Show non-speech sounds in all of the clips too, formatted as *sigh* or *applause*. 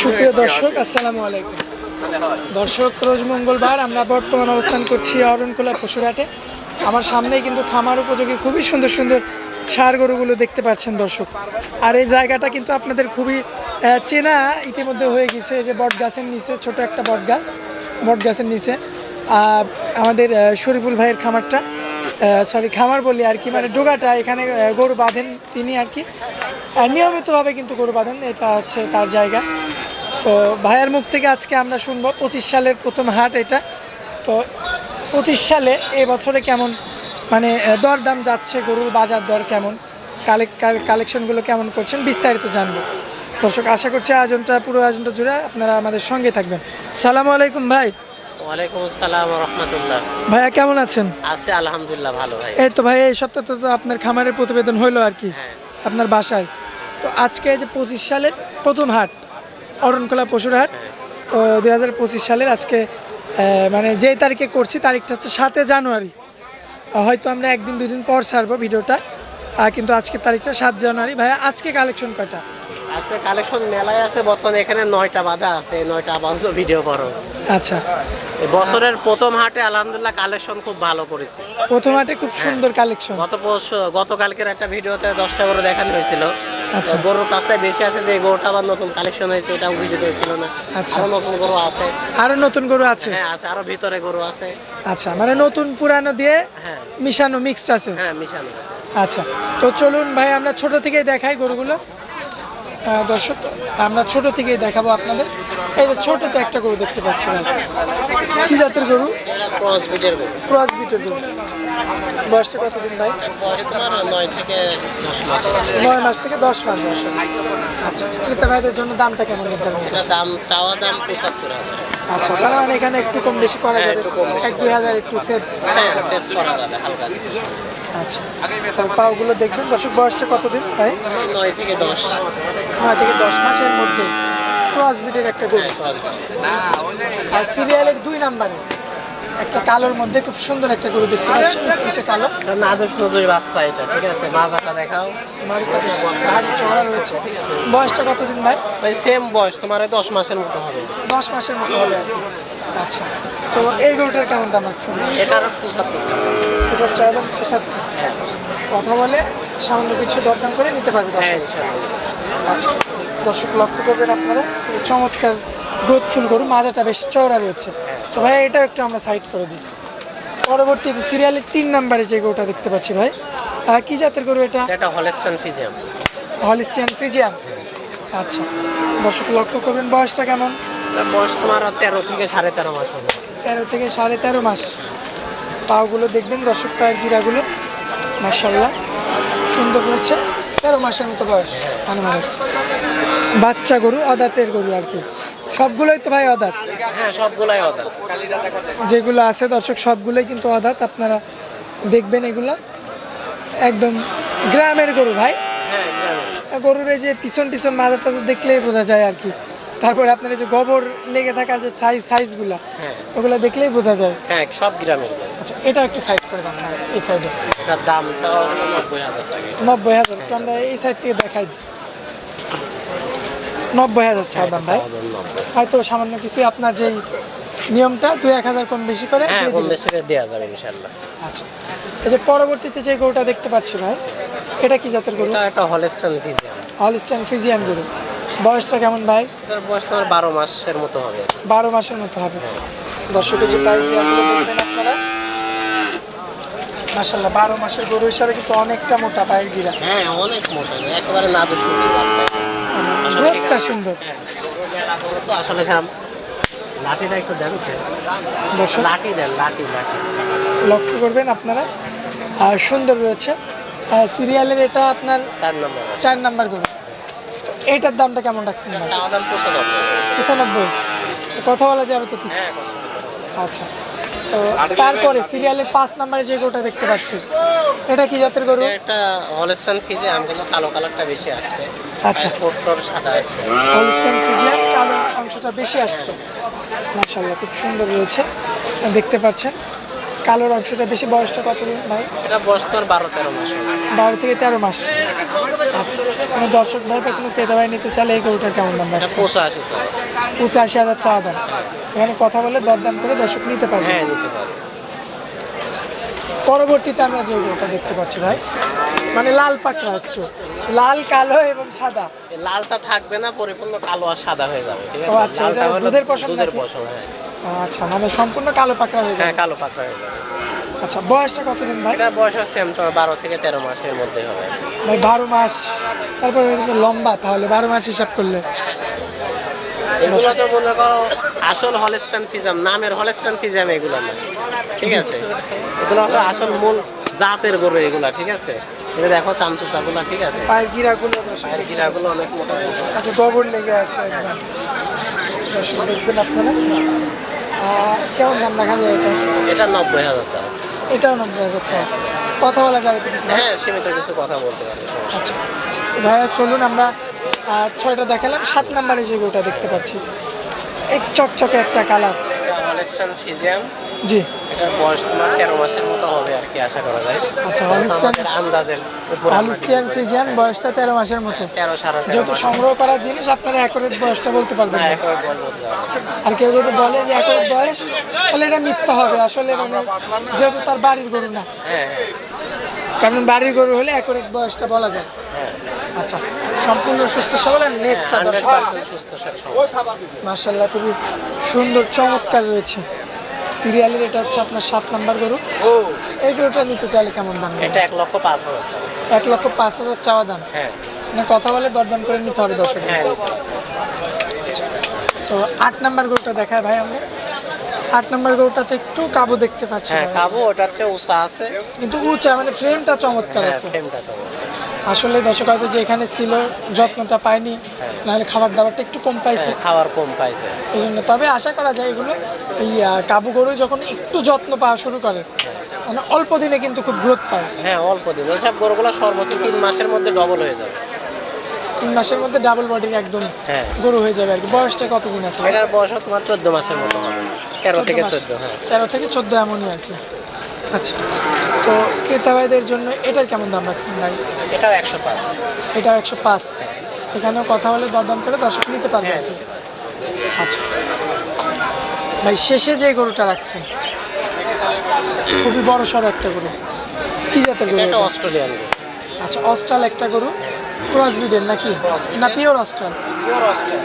সুপ্রিয় দর্শক, আসসালামু আলাইকুম। দর্শক, রোজ মঙ্গলবার আমরা বর্তমান অবস্থান করছি অরণকোলা পশুরহাটে। আমার সামনেই কিন্তু খামার উপযোগী, খুবই সুন্দর সুন্দর সার গরুগুলো দেখতে পাচ্ছেন দর্শক। আর এই জায়গাটা কিন্তু আপনাদের খুবই চেনা ইতিমধ্যে হয়ে গেছে যে বট গাছের নিচে, ছোট একটা বট গাছ বট গাছের নিচে আমাদের শরীফুল ভাইয়ের খামারটা সরি খামার বলি আর কি মানে ডোগাটা, এখানে গরু বাঁধেন তিনি আর কি। নিয়মিতভাবে কিন্তু গরু বাঁধেন এটা হচ্ছে তার জায়গা। তো ভাইয়ের মুখ থেকে আজকে আমরা শুনব পঁচিশ সালের প্রথম হাট এটা। তো পঁচিশ সালে এই বছরে কেমন মানে দরদাম যাচ্ছে গরুর বাজার দর কেমন কালেক কালেকশনগুলো কেমন করছেন বিস্তারিত জানব। দর্শক আশা করছি আয়োজনটা পুরো আয়োজনটা জুড়ে আপনারা আমাদের সঙ্গে থাকবেন। সালামু আলাইকুম ভাই। ওয়ালাইকুম আসসালাম রহমতুল্লাহ। ভাইয়া কেমন আছেন? আছে আলহামদুলিল্লাহ ভালো ভাই। এই তো ভাই এই সপ্তাহে তো আপনার খামারের প্রতিবেদন হইল আর কি। হ্যাঁ। আপনার বাসায়। তো আজকে যে পঁচিশ সালের প্রথম হাট অরণকলা পশুর হাট, তো দু হাজার পঁচিশ সালের আজকে মানে যে তারিখে করছি তারিখটা হচ্ছে সাতে জানুয়ারি। হয়তো আমরা একদিন দুদিন পর ছাড়বো ভিডিওটা। কিন্তু আজকে তারিখটা সাত জানুয়ারি। ভাইয়া, আজকে কালেকশন কয়টা? আজকে কালেকশন মেলায় আছে বর্তমানে এখানে নয়টা বাধা আছে নয়টা আবাউন্স ভিডিও করো। আচ্ছা। বছরের প্রথম হাটে আলহামদুলিল্লাহ কালেকশন খুব ভালো করেছে। প্রথম হাটে খুব সুন্দর কালেকশন গত গতকালকের একটা ভিডিওতে দশটা গরু দেখানো হয়েছিল। আচ্ছা। গরুর কাছটায় বেশি আছে যে গরুটা আবার নতুন কালেকশন হয়েছে এটাও ভিডিও হয়েছিল না। আচ্ছা। আরও নতুন গরু আছে। আরও নতুন গরু আছে? হ্যাঁ আছে আরও ভিতরে গরু আছে। আচ্ছা মানে নতুন পুরানো দিয়ে হ্যাঁ। মিশানো মিক্সড আছে? হ্যাঁ মিশানো আছে। আচ্ছা তো চলুন ভাই আমরা ছোট থেকেই দেখাই গরুগুলো। দর্শক আমরা ছোট থেকেই দেখাবো আপনাদের। এই যে ছোটতে একটা গরু দেখতে পাচ্ছি না কি জাতের গরু? ক্রস বিটের গরু। ক্রস বিটের গরু। বয়সটা কতদিন ভাই? নয় থেকে দশ মাস। নয় মাস থেকে দশ মাস বয়স। আচ্ছা ক্রেতা ভাইদের জন্য দামটা কেমন নির্ধারণ দাম চাওয়া দাম পঁচাত্তর হাজার। আচ্ছা তার মানে এখানে একটু কম বেশি করা হ্যাঁ, যাবে। এক দুই হাজার একটু সেভ হ্যাঁ সেভ করা যাবে হালকা আচ্ছা। তবে পাওগুলো দেখবেন। দর্শক বয়সটা কতদিন ভাই? নয় থেকে দশ। নয় থেকে দশ মাসের মধ্যে ক্রসবিটের একটা গরু আর সিরিয়ালের দুই নাম্বারে একটা কালোর মধ্যে খুব সুন্দর একটা গরু দেখতে পাচ্ছি মিসমিসে কালো। নাদুস নদুর বাচ্চা এটা ঠিক আছে? মাজাটা দেখাও। মাঝটা বেশ ভারী চড়া রয়েছে। বয়সটা কতদিন ভাই? ওই সেম বয়স তোমার দশ মাসের মতো হবে। দশ মাসের মতো হবে আচ্ছা তো এই গরুটার কেমন দাম রাখছেন এটার পঁচাত্তর এটার চার দাম পঁচাত্তর কথা বলে সামান্য কিছু দরদাম করে নিতে পারবে হ্যাঁ দর্শক। আচ্ছা দর্শক লক্ষ্য করবেন আপনারা খুবই চমৎকার গ্রোথফুল গরু মাজাটা বেশ চওড়া রয়েছে। তো ভাই এটাও একটু আমরা সাইড করে দিই। পরবর্তীতে সিরিয়ালের তিন নাম্বারে যে গরুটা দেখতে পাচ্ছি ভাই কি জাতের গরু এটা? এটা হলেস্টন ফিজিয়াম হলিস্টিয়ান ফ্রিজিয়াম আচ্ছা দর্শক লক্ষ্য করবেন বয়সটা কেমন? বয়স তোমার তেরো থেকে সাড়ে তেরো মাস হবে। তেরো থেকে সাড়ে তেরো মাস। পাগুলো দেখবেন দর্শক পায়ের গিরাগুলো মার্শাল্লাহ সুন্দর রয়েছে তেরো মাসের মতো বয়স আনুমানিক। বাচ্চা গরু আদাতের গরু আর কি। সবগুলোই তো ভাই অদাত হ্যাঁ সবগুলোই অদা যেগুলো আছে দর্শক সবগুলোই কিন্তু অদাত আপনারা দেখবেন এগুলো। একদম গ্রামের গরু ভাই। হ্যাঁ। গরুর এই যে পিছন টিছন মাথা টাথা দেখলেই বোঝা যায় আর কি। তারপরে আপনার এই যে গোবর লেগে থাকার যে সাইজ সাইজগুলো হ্যাঁ। ওগুলো দেখলেই বোঝা যায়। হ্যাঁ সব গ্রামের আচ্ছা এটা একটু সাইড করে দাম এই সাইডে এটার দাম নব্বই হাজার টাকা। নব্বই হাজার আমরা এই সাইড থেকে দেখাই দিই। নব্বই হাজার ছাড় দাম ভাই। হয়তো সামান্য কিছু আপনার যেই নিয়মটা দুই এক হাজার কম বেশি করে হ্যাঁ দেওয়া যাবে ইনশাল্লাহ আচ্ছা। এই যে পরবর্তীতে যে গরুটা দেখতে পাচ্ছি ভাই এটা কি জাতের গরু? এটা একটা হলেস্টন ফিজিয়াম হলস্টাইন ফ্রিজিয়ান গরু। বয়সটা কেমন ভাই? এটার বয়স তোমার বারো মাসের মতো হবে। বারো মাসের মতো হবে। দর্শকের যে প্রাইস দেখবেন আপনারা মাসাল্লাহ বারো মাসের গরু হিসাবে কিন্তু অনেকটা মোটা পায়ের গিরা। হ্যাঁ অনেক মোটা একেবারে নদীর বাচ্চা। গ্রোথটা সুন্দর। আসলে লাঠিটা একটু দেন দর্শক। লাঠি দেন লাঠি লাঠি। লক্ষ্য করবেন আপনারা আর সুন্দর রয়েছে। সিরিয়ালের এটা আপনার চার নম্বর। চার নাম্বার গরু। তো এইটার দামটা কেমন রাখছেন পঁচানব্বই। কথা বলা যাবে তো কিছু? হ্যাঁ আচ্ছা। তো তারপরে সিরিয়ালের পাঁচ নাম্বারে যে গরুটা দেখতে পাচ্ছি এটা কি জাতের গরু? একটা হলেস্টন ফিজে আমি কিন্তু কালো কালারটা বেশি আসছে। আচ্ছা। হলস্টাইন ফ্রিজিয়ান কালো অংশটা বেশি আসছে। মাশাল্লাহ খুব সুন্দর রয়েছে। দেখতে পাচ্ছেন কালোর অংশটা বেশি বয়সটা কত ভাই? এটা বয়স তোর বারো তেরো মাস। বারো থেকে তেরো মাস। আচ্ছা কোনো দর্শক ভাই বা কোনো ক্রেতা ভাই নিতে চাইলে এই গরুটার কেমন দাম এটা পঁচাশি পঁচাশি হাজার চাওয়া দাম। এখানে কথা বলে দরদাম করে দর্শক নিতে পারবে। হ্যাঁ নিতে পারো পরবর্তীতে আমরা যে গরুটা দেখতে পাচ্ছি ভাই মানে লাল পাকড়া একটু। লাল কালো এবং সাদা। লালটা থাকবে না পরিপূর্ণ কালো আর সাদা হয়ে যাবে ঠিক আছে? আচ্ছা, এটা দুধের পশম দুধের? পশম হ্যাঁ। আচ্ছা মানে সম্পূর্ণ কালো পাকড়া হয়ে হ্যাঁ যাবে। কালো পাকড়া হয়ে যাবে। আচ্ছা বয়সটা কতদিন ভাই? এটা বয়স হচ্ছে তোমার বারো থেকে তেরো মাসের মধ্যে হবে। ভাই বারো মাস। তারপরে লম্বা তাহলে বারো মাস হিসাব করলে। এগুলো তো মনে করো আসল হলেস্টান ফিজাম নামের হলেস্টান ফিজাম এগুলো না ঠিক আছে? এগুলো হলো আসল মূল জাতের গরু এগুলা ঠিক আছে? এটা দেখো চামচুচাগুলা ঠিক আছে? পায়ের গিরাগুলো আর গিরাগুলো অনেক মোটা। আচ্ছা গোবর লেগে আছে একদম। দর্শক দেখবেন আপনারা। কেমন দাম দেখা যায় এটা? এটা নব্বই হাজার চাল। এটাও নব্বই হাজার চাই কথা বলা যাবে তো কিছু? হ্যাঁ সীমিত কিছু কথা বলতে পারি সমস্যা আচ্ছা ভাইয়া চলুন আমরা ছয়টা দেখালাম। সাত নাম্বারে যে গরুটা দেখতে পাচ্ছি। এক চকচকে একটা কালার। ফিজিয়াম জি। এটার বয়স তোমার তেরো মাসের মতো হবে আর কি আশা করা যায়। আচ্ছা, আমাদের আন্দাজের হলিস্টিয়ান ফ্রিজিয়ান বয়সটা তেরো মাসের মতো। তেরো সাড়ে যেহেতু সংগ্রহ করা জিনিস আপনারা অ্যাকোরেট বয়সটা বলতে পারবেন। আর কেউ যদি বলে যে অ্যাকোরেট বয়স তাহলে এটা মিথ্যা হবে। আসলে মানে যেহেতু তার বাড়ির গরু না। হ্যাঁ কারণ বাড়ির গরু হলে অ্যাকোরেট বয়সটা বলা যায়। হ্যাঁ। আচ্ছা সম্পূর্ণ সুস্থ সবল আর নেসটা দর্শক। মার্শাল্লাহ খুবই সুন্দর চমৎকার রয়েছে। সিরিয়ালের এটা হচ্ছে আপনার সাত নাম্বার গরু। এই গরুটা নিতে চাইলে কেমন দাম এটা এক লক্ষ পাঁচ হাজার এক লক্ষ পাঁচ হাজার চাওয়া দাম। হ্যাঁ। মানে কথা বলে দরদাম করে নিতে হবে দর্শক হ্যাঁ তো আট নাম্বার গরুটা দেখায় ভাই আমরা আট নাম্বার গরুটাতে একটু কাবু দেখতে পাচ্ছি হ্যাঁ ভাই। ওটা হচ্ছে উষা আছে। কিন্তু উঁচা মানে ফ্রেমটা চমৎকার আছে। ফ্রেমটা তো আসলে দর্শক হয়তো যে এখানে ছিল যত্নটা পায়নি নাহলে খাবার দাবারটা একটু কম পাইছে। হ্যাঁ, খাওয়ার কম পাইছে। এই জন্য তবে আশা করা যায় এগুলো এই কাবু গরু যখন একটু যত্ন পাওয়া শুরু করে মানে অল্প দিনে কিন্তু খুব গ্রোথ পায়। হ্যাঁ অল্প দিন। ওইসব গরুগুলো সর্বোচ্চ তিন মাসের মধ্যে ডবল হয়ে যাবে। তিন মাসের মধ্যে ডাবল বডির একদম হ্যাঁ। গরু হয়ে যাবে আর কি। বয়সটা কতদিন আছে? এটার বয়স তোমার চোদ্দ মাসের মতো হবে। তেরো থেকে চোদ্দ হ্যাঁ। তেরো থেকে চোদ্দ এমনই আর কি। আচ্ছা। তো ক্রেতা ভাইদের জন্য এটার কেমন দাম রাখছেন ভাই? এটাও একশো পাঁচ। এটাও একশো পাঁচ। এখানেও কথা বলে দরদাম করে দর্শক নিতে পারবে। আচ্ছা। ভাই শেষে যে গরুটা রাখছেন খুবই বড় সড়ো একটা গরু। কি জাতের গরু একটা অস্ট্রেলিয়ান আচ্ছা অস্ট্রাল একটা গরু। ক্রস ব্রিডের নাকি। না pure Austral pure Austral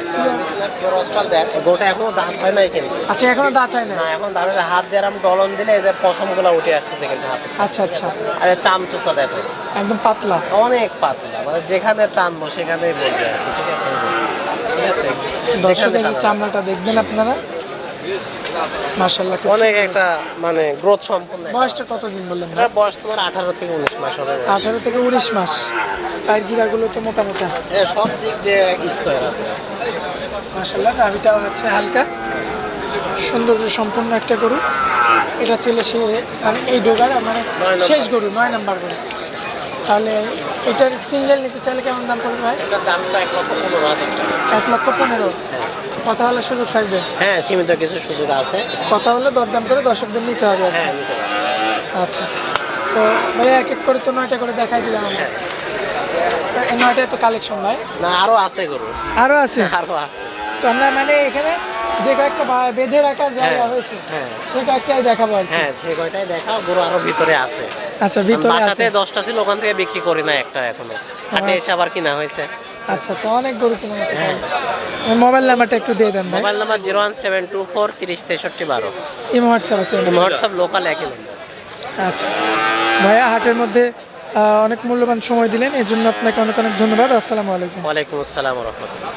pure Austral দেখ গরুটা এখনও দাঁত হয় নাই কিন্তু আচ্ছা এখনও দাঁত হয় না? না এখন দাঁতে হাত দিয়ে আমি ডলন দিলে এই যে পশমগুলো উঠে আসতেছে কিন্তু হাতে। আচ্ছা আচ্ছা। আরে চামচুচা দেখো। একদম পাতলা। অনেক পাতলা মানে যেখানে টানবো সেখানেই বলবে ঠিক আছে? ঠিক আছে? দর্শক এই চামড়াটা দেখবেন আপনারা। মার্শাল্লাহ অনেক একটা মানে গ্রোথ একটা বয়সটা কতদিন বললেন এটার বয়স তোমার আঠারো থেকে উনিশ মাস হবে আঠারো থেকে উনিশ মাস। পায়ের গিরাগুলো তো মোটা মোটা হ্যাঁ সব দিক দিয়ে স্কোয়ার আছে। মার্শাল্লাহ নাভিটাও আছে হালকা। সৌন্দর্য সম্পূর্ণ একটা গরু। এটা ছিল সে মানে এই ডোগার মানে শেষ গরু নয় নাম্বার গরু। তাহলে এটার সিঙ্গেল নিতে চাইলে কেমন দাম পড়বে ভাই? এটার দাম এক লক্ষ পনেরো এক লক্ষ পনেরো। কথা বলার সুযোগ থাকবে? হ্যাঁ সীমিত কিছু সুযোগ আছে। কথা বলে দরদাম করে দর্শকদের নিতে হবে। হ্যাঁ নিতে। আচ্ছা। তো ভাইয়া এক এক করে তো নয়টা করে দেখাই দিলাম। আমরা এই নয়টায় তো কালেকশন ভাই। না আরও আছে গরু। আছে? *laughs* আরও আছে। তো আমরা মানে এখানে যে কয়েকটা বেঁধে রাখার জায়গা হ্যাঁ, হয়েছে হ্যাঁ। সেই কয়েকটাই দেখাবো হ্যাঁ সে কয়টাই দেখাও গরু আরও ভিতরে আছে। আচ্ছা ভিতরে আছে। দশটা ছিল ওখান থেকে বিক্রি করি না একটা এখনও। হাটে এসে আবার কিনা হয়েছে। আচ্ছা আচ্ছা অনেক গরু আছে আছে মোবাইল নাম্বারটা একটু দিয়ে দেন ভাই। Mobile number zero one seven two four তিরিশ তেষট্টি বারো ইমো হোয়াটসঅ্যাপ আছে হোয়াটসঅ্যাপ লোকাল একই আচ্ছা। ভাইয়া হাটের মধ্যে অনেক মূল্যবান সময় দিলেন এই জন্য আপনাকে অনেক অনেক ধন্যবাদ। আসসালামু আলাইকুম। ওয়ালাইকুম আসসালাম রহমতুল্লাহ।